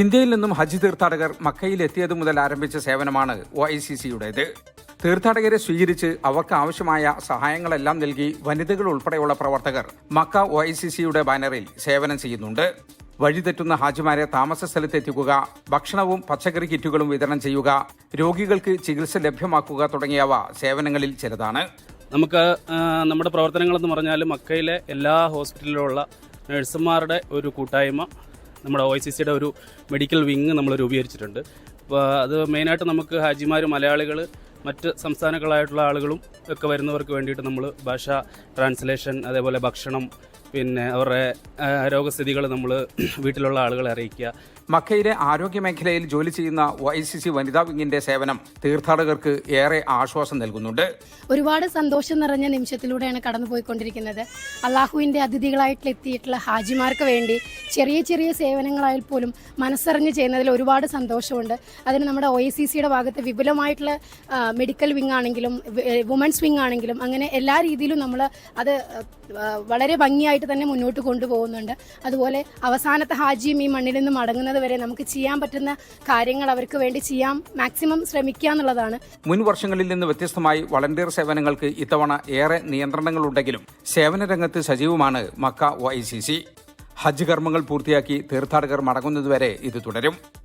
ഇന്ത്യയിൽ നിന്നും ഹജ്ജ് തീർത്ഥാടകർ മക്കയിൽ എത്തിയതു മുതൽ ആരംഭിച്ച സേവനമാണ് ഒ ഐ സി സിയുടേത് തീർത്ഥാടകരെ സ്വീകരിച്ച് അവർക്ക് ആവശ്യമായ സഹായങ്ങളെല്ലാം നൽകി വനിതകൾ ഉൾപ്പെടെയുള്ള പ്രവർത്തകർ മക്ക ഒ ഐ സി സിയുടെ ബാനറിൽ സേവനം ചെയ്യുന്നുണ്ട്. വഴിതെറ്റുന്ന ഹാജിമാരെ താമസ സ്ഥലത്തെത്തിക്കുക ഭക്ഷണവും പച്ചക്കറി കിറ്റുകളും വിതരണം ചെയ്യുക രോഗികൾക്ക് ചികിത്സ ലഭ്യമാക്കുക തുടങ്ങിയവ സേവനങ്ങളിൽ ചിലതാണ്. നമുക്ക് നമ്മുടെ പ്രവർത്തനങ്ങളെന്ന് പറഞ്ഞാൽ മക്കയിലെ എല്ലാ ഹോസ്പിറ്റലിലുള്ള നഴ്സുമാരുടെ ഒരു കൂട്ടായ്മ നമ്മുടെ ഒ ഐ സി സിയുടെ ഒരു മെഡിക്കൽ വിങ് നമ്മൾ രൂപീകരിച്ചിട്ടുണ്ട്. അപ്പോൾ അത് മെയിനായിട്ട് നമുക്ക് ഹാജിമാർ മലയാളികൾ മറ്റ് സംസ്ഥാനങ്ങളായിട്ടുള്ള ആളുകളും ഒക്കെ വരുന്നവർക്ക് വേണ്ടിയിട്ട് നമ്മൾ ഭാഷ ട്രാൻസ്ലേഷൻ അതേപോലെ ഭക്ഷണം പിന്നെ അവരുടെ രോഗസ്ഥിതികൾ നമ്മൾ വീട്ടിലുള്ള ആളുകളെ അറിയിക്കുക. മക്കയിലെ ആരോഗ്യ മേഖലയിൽ ജോലി ചെയ്യുന്ന വൈ ഐ സി സി വനിതാ വിങ്ങിന്റെ സേവനം തീർത്ഥാടകർക്ക് ഏറെ ആശ്വാസം നൽകുന്നുണ്ട്. ഒരുപാട് സന്തോഷം നിറഞ്ഞ നിമിഷത്തിലൂടെയാണ് കടന്നു പോയിക്കൊണ്ടിരിക്കുന്നത് അള്ളാഹുവിന്റെ അതിഥികളായിട്ട് എത്തിയിട്ടുള്ള ഹാജിമാർക്ക് വേണ്ടി ചെറിയ ചെറിയ സേവനങ്ങളായാൽ പോലും മനസ്സറിഞ്ഞ് ചെയ്യുന്നതിൽ ഒരുപാട് സന്തോഷമുണ്ട്. അതിന് നമ്മുടെ ഒ ഐ സി സിയുടെ ഭാഗത്ത് വിപുലമായിട്ടുള്ള മെഡിക്കൽ വിങ് ആണെങ്കിലും വി- വുമൻസ് വിങ് ആണെങ്കിലും അങ്ങനെ എല്ലാ രീതിയിലും നമ്മൾ അത് വളരെ ഭംഗിയായിട്ട് തന്നെ മുന്നോട്ട് കൊണ്ടുപോകുന്നുണ്ട്. അതുപോലെ അവസാനത്തെ ഹാജിയും ഈ മണ്ണിൽ നിന്ന് മടങ്ങുന്നത് വരെ നമുക്ക് ചെയ്യാൻ പറ്റുന്ന കാര്യങ്ങൾ അവർക്ക് വേണ്ടി ചെയ്യാൻ മാക്സിമം ശ്രമിക്കുക എന്നുള്ളതാണ്. മുൻ വർഷങ്ങളിൽ നിന്ന് വ്യത്യസ്തമായി വളണ്ടിയർ സേവനങ്ങൾക്ക് ഇത്തവണ ഏറെ നിയന്ത്രണങ്ങളുണ്ടെങ്കിലും സേവന രംഗത്ത് സജീവമാണ് മക്ക ഐ സി സി ഹജ്ജ് കർമ്മങ്ങൾ പൂർത്തിയാക്കി തീർത്ഥാടകർ മടങ്ങുന്നതുവരെ ഇത് തുടരും.